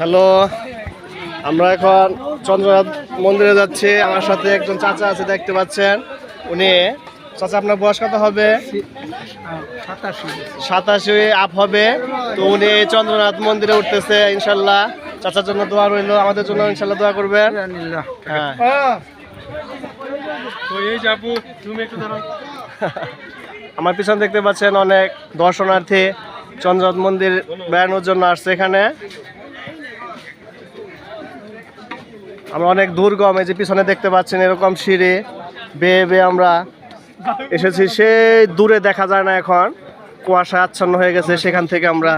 Hello. আমরা এখন চন্দ্রনাথ মন্দিরে যাচ্ছি। আমার সাথে একজন চাচা আছে দেখতে পাচ্ছেন। উনি চাচা আপনার বয়স কত হবে? সাতাশি আপ হবে। তো উনি চন্দ্রনাথ মন্দিরে উঠতেছে ইনশাল্লাহ। চাচার জন্য দোয়া রইল আমাদের জন্য ইনশাল্লাহ দোয়া করবেন। হ্যাঁ। আমার পিছন দেখতে পাচ্ছেন অনেক দর্শনার্থী চন্দ্রনাথ মন্দির বেড়ানোর জন্য আসছে এখানে। আমরা অনেক দুর্গম, এই যে পিছনে দেখতে পাচ্ছেন এরকম সিঁড়ি, বেয়ে বেয়ে আমরা এসেছি। সেই দূরে দেখা যায় না এখন, কুয়াশা আচ্ছন্ন হয়ে গেছে, সেখান থেকে আমরা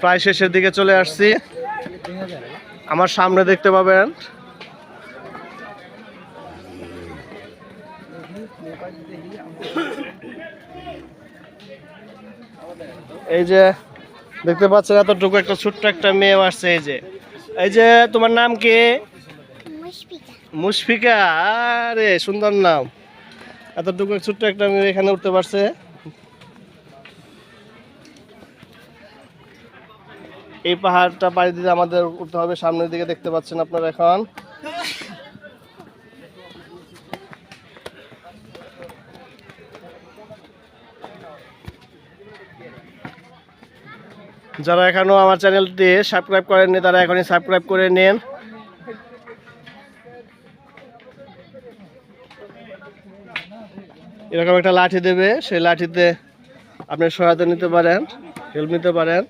প্রায় শেষের দিকে চলে আসছি। আমার সামনে দেখতে পাবেন এই যে দেখতে পাচ্ছেন এতটুকু একটা ছোট্ট একটা মেয়ে আসছে, এই যে। এই যে, তোমার নাম কি? মুশফিকা। আরে, সুন্দর নাম। এতটুকু ছোট্ট একটা মেয়ে এখানে উঠতে পারছে। এই পাহাড়টা পাড়ি দিতে আমাদের উঠতে হবে, সামনের দিকে দেখতে পাচ্ছেন আপনারা এখন। যারা এখনও আমার চ্যানেলটি সাবস্ক্রাইব করেননি, তারা এখনই সাবস্ক্রাইব করে নিন। এরকম একটা লাঠি দেবে সেই লাঠিতে আপনি সহায়তা নিতে পারেন হেল্প নিতে পারেন।